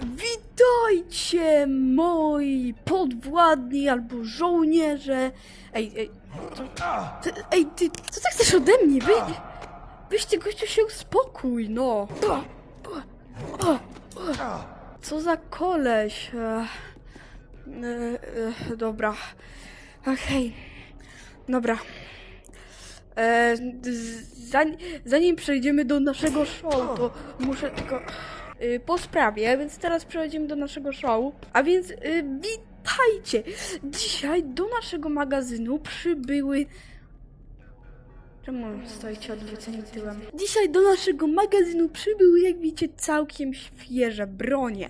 Witajcie, moi podwładni albo żołnierze. Ej, ej, ej, ty, co ty chcesz ode mnie? Wy, weź gościu się uspokój, no. Co za koleś? E, e, e, dobra. Okej. Dobra. E, zanim, zanim przejdziemy do naszego show, to muszę tylko y, po sprawie, więc teraz przechodzimy do naszego show. A więc y, witajcie! Dzisiaj do naszego magazynu przybyły. Czemu stoicie odwróceni tyłem? Dzisiaj do naszego magazynu przybyły, jak widzicie, całkiem świeże bronie.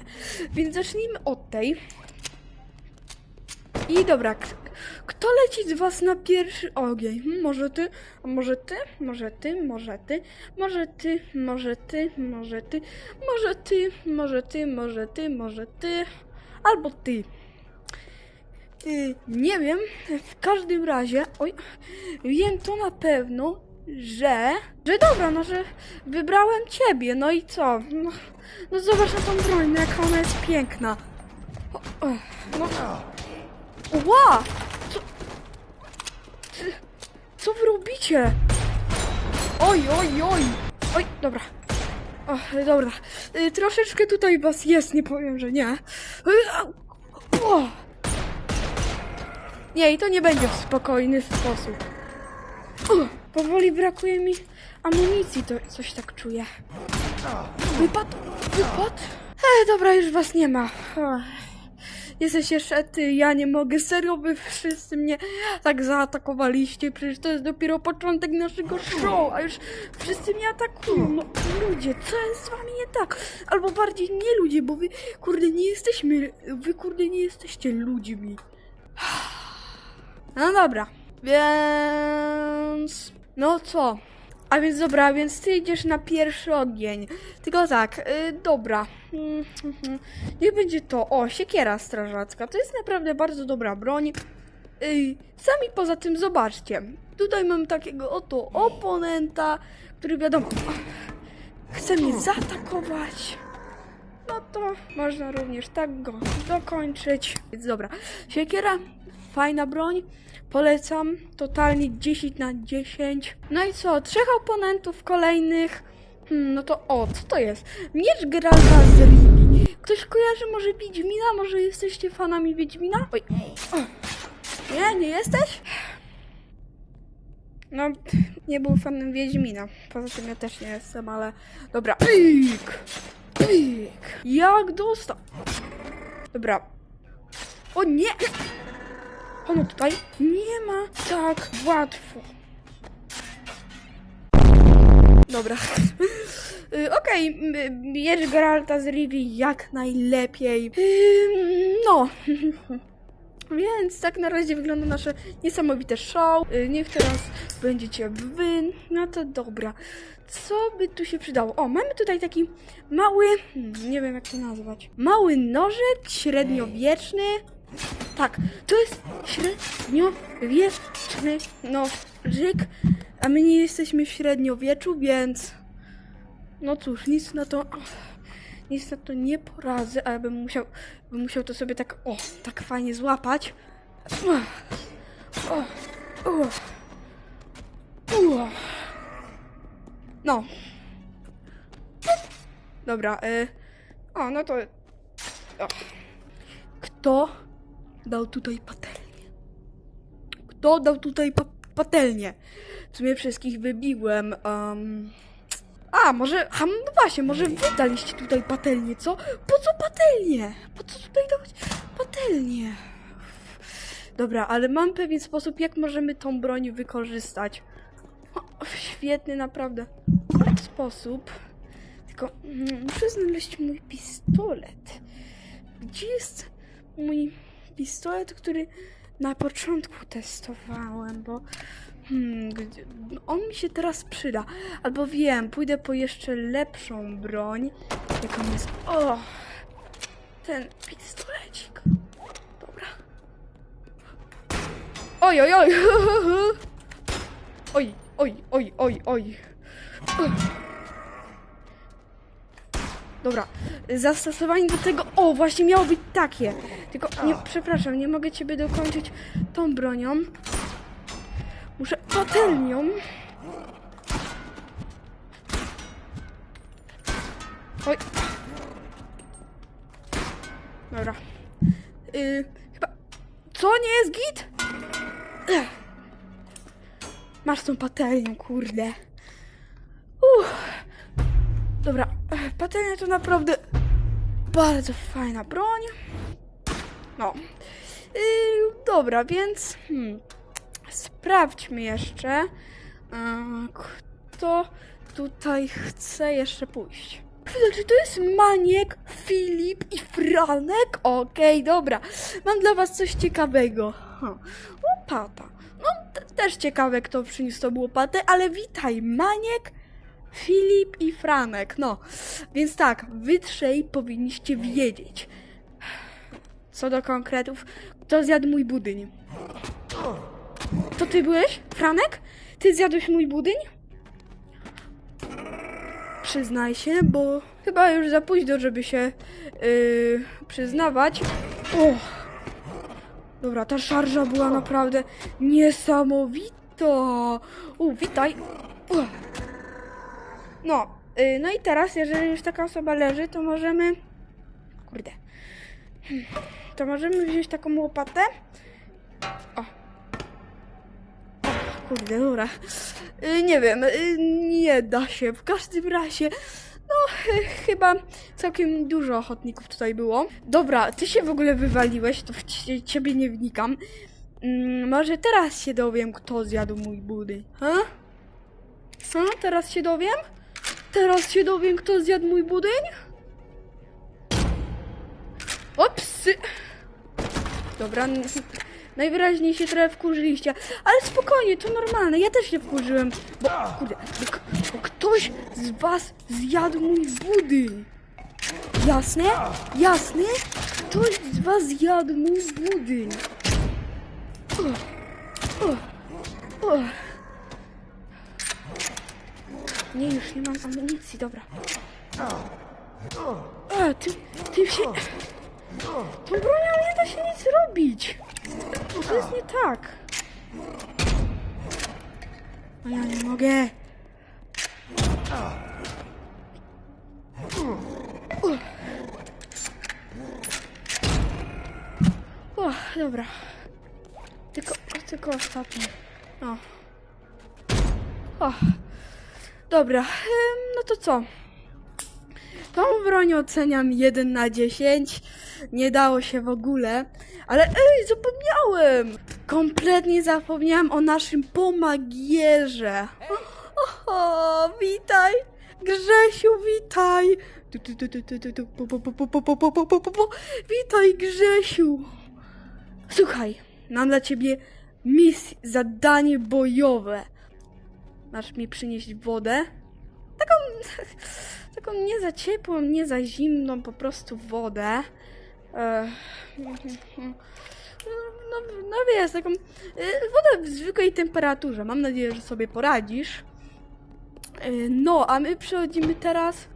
Więc zacznijmy od tej. I dobra, kto leci z was na pierwszy ogień? Hmm, może ty? A może ty? Może ty? Może ty? Może ty? Może ty? Może ty? Może ty? Może ty? Może ty? Może ty? Albo ty. Y, nie wiem, w każdym razie, oj, wiem to na pewno, że, że dobra, no, że wybrałem ciebie, no i co? No, no zobacz na tą broń, no jaka ona jest piękna. O, o, no, Ła! Co... Wy robicie? Oj, oj, oj! Oj, dobra. O, dobra. Y, troszeczkę tutaj was jest, nie powiem, że nie. Y. O! Nie, i to nie będzie w spokojny sposób. O, powoli brakuje mi amunicji, to coś tak czuję. Wypadł, wypadł. E, dobra, już was nie ma. O. Jesteś jeszcze ty, ja nie mogę, serio wy wszyscy mnie tak zaatakowaliście, przecież to jest dopiero początek naszego show, a już wszyscy mnie atakują, no ludzie, co jest z wami nie tak? Albo bardziej nie ludzie, bo wy kurde nie jesteśmy, wy kurde nie jesteście ludźmi. No dobra, więc... No co? A więc dobra, więc ty idziesz na pierwszy ogień. Tylko tak, y, dobra. Mm, mhm. Niech będzie to. O, siekiera strażacka. To jest naprawdę bardzo dobra broń. Y, sami poza tym zobaczcie. Tutaj mam takiego oto oponenta, który wiadomo chce mnie zaatakować. No to można również tak go dokończyć. Więc dobra, siekiera, fajna broń. Polecam, totalnie 10 na 10. No i co, trzech oponentów kolejnych. Hmm, no to o, co to jest? Miecz Geralta z Rivi. Ktoś kojarzy może Wiedźmina? Może jesteście fanami Wiedźmina? Oj. Nie, nie jesteś? No, nie był fanem Wiedźmina. Poza tym ja też nie jestem, ale... Dobra. Pik! Pik! Jak dostał? Dobra. O nie! Ono tutaj nie ma tak łatwo. Dobra. Y, Okej, m- miecz Geralta z Rivi jak najlepiej. Ym, No. Więc tak na razie wygląda nasze niesamowite show. Y, Niech teraz będziecie wy. No to dobra. Co by tu się przydało? O, mamy tutaj taki mały, hmm, nie wiem jak to nazwać. Mały nożyk średniowieczny. Tak, to jest średniowieczny nożyk, a my nie jesteśmy w średniowieczu, więc no cóż, nic na to nic na to nie poradzę, ale bym musiał, bym musiał to sobie tak, o, tak fajnie złapać. O, o, o. No. Dobra, y, o, no to... O. Kto dał tutaj patelnię? Kto dał tutaj pa patelnię? W sumie wszystkich wybiłem. Um... A, może. A, no właśnie, może wy daliście tutaj patelnię, co? Po co patelnię? Po co tutaj dawać patelnię? Dobra, ale mam pewien sposób, jak możemy tą broń wykorzystać. O, świetny, naprawdę sposób. Tylko mm, muszę znaleźć mój pistolet. Gdzie jest mój pistolet, który na początku testowałem, bo hmm, on mi się teraz przyda. Albo wiem, pójdę po jeszcze lepszą broń. Jaką jest. O! Ten pistolecik. Dobra. Oj, oj, oj! Oj, oj, oj, oj, oj. Dobra, zastosowanie do tego. O, właśnie miało być takie. Tylko nie, przepraszam, nie mogę ciebie dokończyć tą bronią. Muszę patelnią. Oj. Dobra. Y, chyba. Co nie jest git? Ech. Masz tą patelnią, kurde. Uff. Dobra, patelnia to naprawdę bardzo fajna broń. No. Yy, dobra, więc hmm, sprawdźmy jeszcze, yy, kto tutaj chce jeszcze pójść. Chwilę, czy to jest Maniek, Filip i Franek? Okej, dobra. Mam dla was coś ciekawego. Ha. Łopata. No, te- też ciekawe, kto przyniósł tą łopatę, ale witaj, Maniek, Filip i Franek. No, więc tak, wy trzej powinniście wiedzieć. Co do konkretów, kto zjadł mój budyń? To ty byłeś, Franek? Ty zjadłeś mój budyń? Przyznaj się, bo chyba już za późno, żeby się yy, przyznawać. Dobra, ta szarża była naprawdę niesamowita. U, witaj. U. No, yy, no i teraz, jeżeli już taka osoba leży, to możemy... Kurde. To możemy wziąć taką łopatę. O. O, kurde, dobra. Y, Nie wiem, y, nie da się. W każdym razie, no y, chyba całkiem dużo ochotników tutaj było. Dobra, ty się w ogóle wywaliłeś, to w cie- ciebie nie wnikam. Mm, może teraz się dowiem, kto zjadł mój budyń, ha? Ha? Teraz się dowiem? Teraz się dowiem, kto zjadł mój budyń? Opsy! Dobra, najwyraźniej się trochę wkurzyliście, ale spokojnie, to normalne, ja też się wkurzyłem, bo, kurde, bo, ktoś z was zjadł mój budyń. Jasne? Jasne? Ktoś z was zjadł mój budyń. O, o. Nie, już nie mam amunicji, dobra. A, ty, ty się... Tą bronią nie da się nic robić. To jest nie tak. A ja nie mogę. O, dobra. Tylko, tylko ostatni. O. O. Dobra, no to co? Tą broń oceniam 1 na 10. Nie dało się w ogóle. Ale ej, zapomniałem! Kompletnie zapomniałem o naszym pomagierze. Oho, witaj! Grzesiu, witaj! Witaj, Grzesiu! Słuchaj, mam dla ciebie misję, zadanie bojowe. Masz mi przynieść wodę? Taką, taką nie za ciepłą, nie za zimną, po prostu wodę. No, no wiesz, taką e, wodę w zwykłej temperaturze. Mam nadzieję, że sobie poradzisz. E, No, a my przechodzimy teraz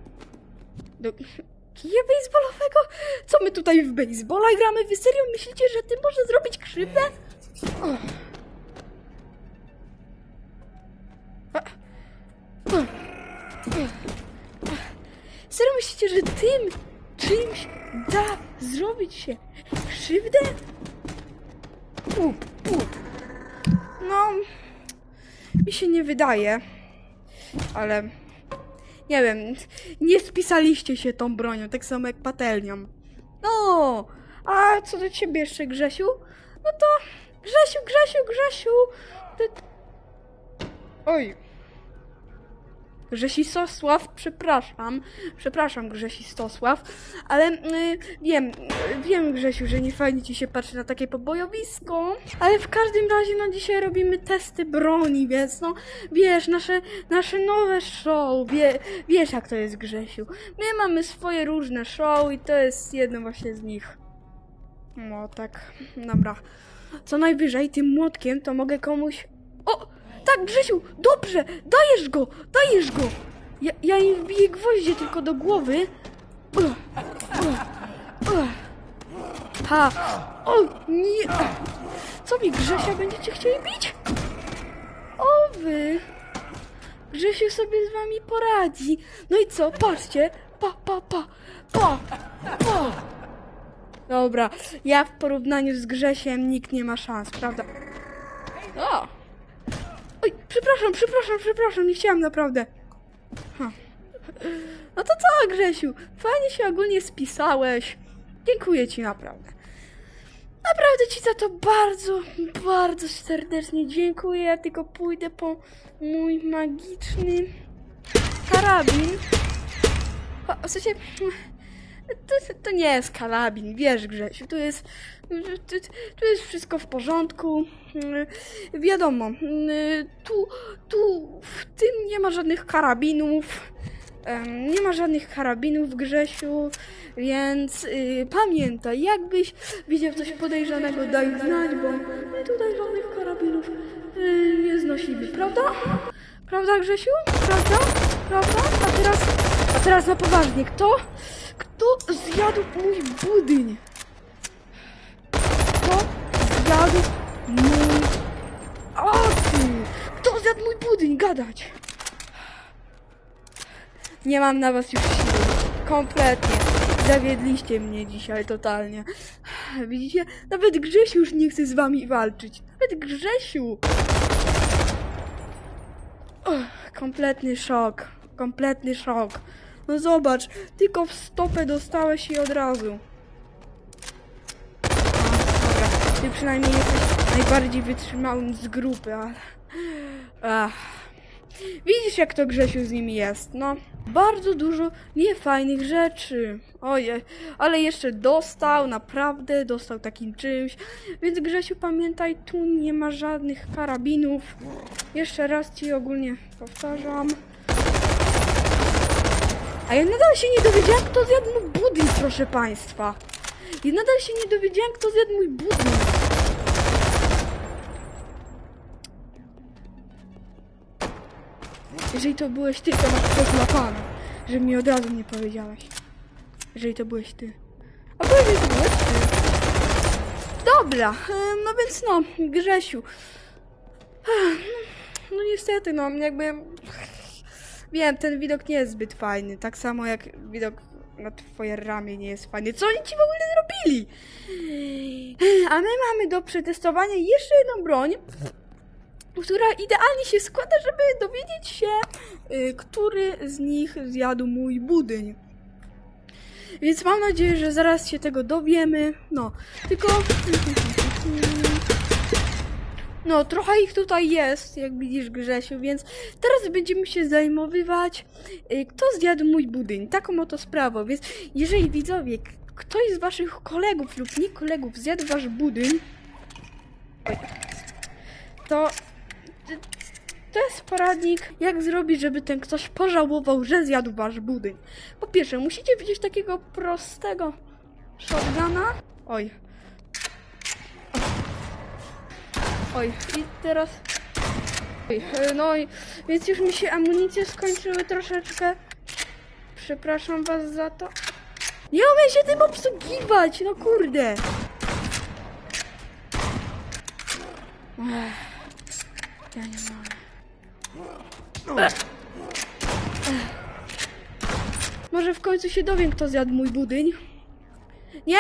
do kija baseballowego? Co my tutaj w baseballa gramy? Wy serio myślicie, że ty może zrobić krzywdę? O. Serio myślicie, że tym czymś da zrobić się krzywdę? Pup, pup. No, mi się nie wydaje, ale nie wiem, nie spisaliście się tą bronią, tak samo jak patelnią. No, a co do ciebie jeszcze, Grzesiu? No to Grzesiu, Grzesiu, Grzesiu. Ty... Oj. Grzesisosław, przepraszam, przepraszam Grzesisosław, ale y, wiem, wiem Grzesiu, że nie fajnie ci się patrzy na takie pobojowisko, ale w każdym razie no dzisiaj robimy testy broni, więc no wiesz, nasze, nasze nowe show, wie, wiesz jak to jest Grzesiu, my mamy swoje różne show i to jest jedno właśnie z nich. No tak, dobra. Co najwyżej tym młotkiem to mogę komuś... O! Tak, Grzesiu, dobrze, dajesz go, dajesz go. Ja, ja im wbiję gwoździe tylko do głowy Ha! O nie! Co wy, Grzesia, będziecie chcieli bić? O wy! Grzesiu sobie z wami poradzi. No i co? Patrzcie. Pa, pa, pa. Pa, pa. Dobra, ja w porównaniu z Grzesiem nikt nie ma szans, prawda? O! Przepraszam, przepraszam, przepraszam, nie chciałam naprawdę. Ha. No to co, Grzesiu? Fajnie się ogólnie spisałeś. Dziękuję ci naprawdę. Naprawdę ci za to bardzo, bardzo serdecznie dziękuję. Ja tylko pójdę po mój magiczny karabin. O, w sensie, to, to nie jest karabin, wiesz Grzesiu, tu jest, tu, jest wszystko w porządku. Wiadomo, tu, tu w tym nie ma żadnych karabinów. Nie ma żadnych karabinów, Grzesiu, więc y, pamiętaj, jakbyś widział coś podejrzanego, daj znać, bo my tutaj żadnych karabinów y, nie znosimy, prawda? Prawda, Grzesiu? Prawda? Prawda? A teraz, a teraz na poważnie, kto, kto zjadł mój budyń? Zjadł mój... A ty! Kto zjadł mój budyń? Gadać! Nie mam na was już siły. Kompletnie. Zawiedliście mnie dzisiaj totalnie. Widzicie? Nawet Grzesiu już nie chce z wami walczyć. Nawet Grzesiu! Kompletny szok. Kompletny szok. No zobacz, tylko w stopę dostałeś i od razu. A, dobra, ty przynajmniej jesteś najbardziej wytrzymałym z grupy, ale... Ach. Widzisz, jak to Grzesiu z nimi jest, no. Bardzo dużo niefajnych rzeczy. Ojej, ale jeszcze dostał, naprawdę dostał takim czymś. Więc Grzesiu, pamiętaj, tu nie ma żadnych karabinów. Jeszcze raz ci ogólnie powtarzam. A ja nadal się nie dowiedziałam, kto zjadł mój budyń, proszę państwa. I nadal się nie dowiedziałam, kto zjadł mój budyń. Jeżeli to byłeś ty, to masz przezłapane, że mi od razu nie powiedziałeś. Jeżeli to byłeś ty. A pewnie to byłeś ty. Dobra, no więc no, Grzesiu. No niestety, no jakby... Wiem, ten widok nie jest zbyt fajny. Tak samo jak widok na twoje ramię nie jest fajny. Co oni ci w ogóle zrobili? A my mamy do przetestowania jeszcze jedną broń, która idealnie się składa, żeby dowiedzieć się, y, który z nich zjadł mój budyń. Więc mam nadzieję, że zaraz się tego dowiemy. No, tylko. No, trochę ich tutaj jest, jak widzisz, Grzesiu, więc teraz będziemy się zajmowywać, y, kto zjadł mój budyń. Taką oto sprawą. Więc jeżeli widzowie, ktoś z waszych kolegów lub nie kolegów zjadł wasz budyń, to to jest poradnik, jak zrobić, żeby ten ktoś pożałował, że zjadł wasz budyń. Po pierwsze, musicie widzieć takiego prostego shotguna. Oj. Oj, i teraz... Oj, no i... Więc już mi się amunicje skończyły troszeczkę. Przepraszam was za to. Nie umiem się tym obsługiwać, no kurde. Ech, ja nie mogę. Może w końcu się dowiem, kto zjadł mój budyń. Nie?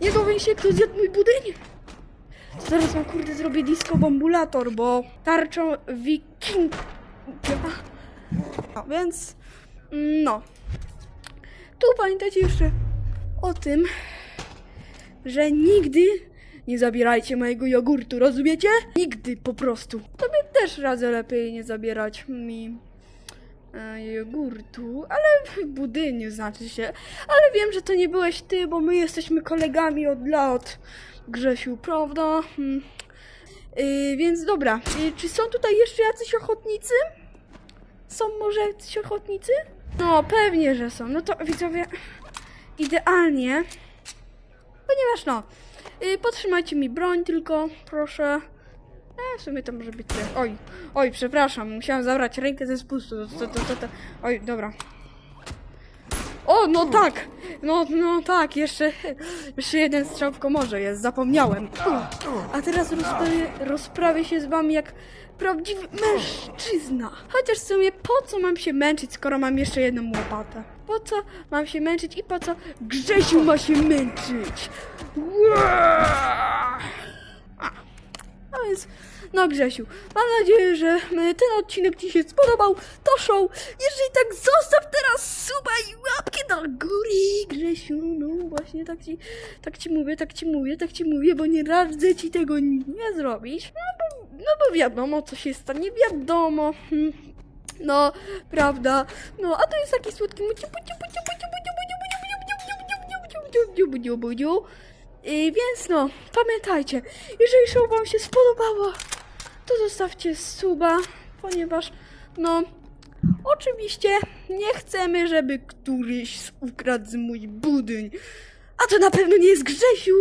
Nie dowiem się, kto zjadł mój budyń? Zaraz mam kurde zrobię disco bombulator, bo tarczą wiking. A więc no. Tu pamiętajcie jeszcze o tym, że nigdy nie zabierajcie mojego jogurtu, rozumiecie? Nigdy po prostu. Tobie też radzę lepiej nie zabierać mi e, jogurtu, ale budyniu znaczy się. Ale wiem, że to nie byłeś ty, bo my jesteśmy kolegami od lat, Grzesiu, prawda? Hmm. Więc dobra, y, czy są tutaj jeszcze jacyś ochotnicy? Są może jacyś ochotnicy? No, pewnie, że są. No to widzowie, idealnie. Ponieważ no, y, podtrzymajcie mi broń tylko, proszę. E, w sumie to może być. Oj, oj, przepraszam, musiałam zabrać rękę ze spustu. To, to, to, to, to. Oj, dobra. O, no tak! No, no tak, jeszcze, jeszcze jeden strzał w komorze jest, zapomniałem. A teraz rozprawię, rozprawię się z wami jak prawdziwy mężczyzna. Chociaż w sumie po co mam się męczyć, skoro mam jeszcze jedną łopatę? Po co mam się męczyć i po co Grzesiu ma się męczyć? A, więc, no Grzesiu, mam nadzieję, że ten odcinek Ci się spodobał. To show. Jeżeli tak, zostaw teraz suba i łapkę do góry, Grzesiu. No właśnie tak Ci, tak ci mówię, tak Ci mówię, tak Ci mówię, bo nie radzę Ci tego nie zrobić. No bo, no bo wiadomo, co się stanie, wiadomo. No, prawda. No, a to jest taki słodki i więc no, pamiętajcie, jeżeli show Wam się spodobało, to zostawcie suba, ponieważ no, oczywiście nie chcemy, żeby któryś ukradł mój budyń. A to na pewno nie jest Grzesiu.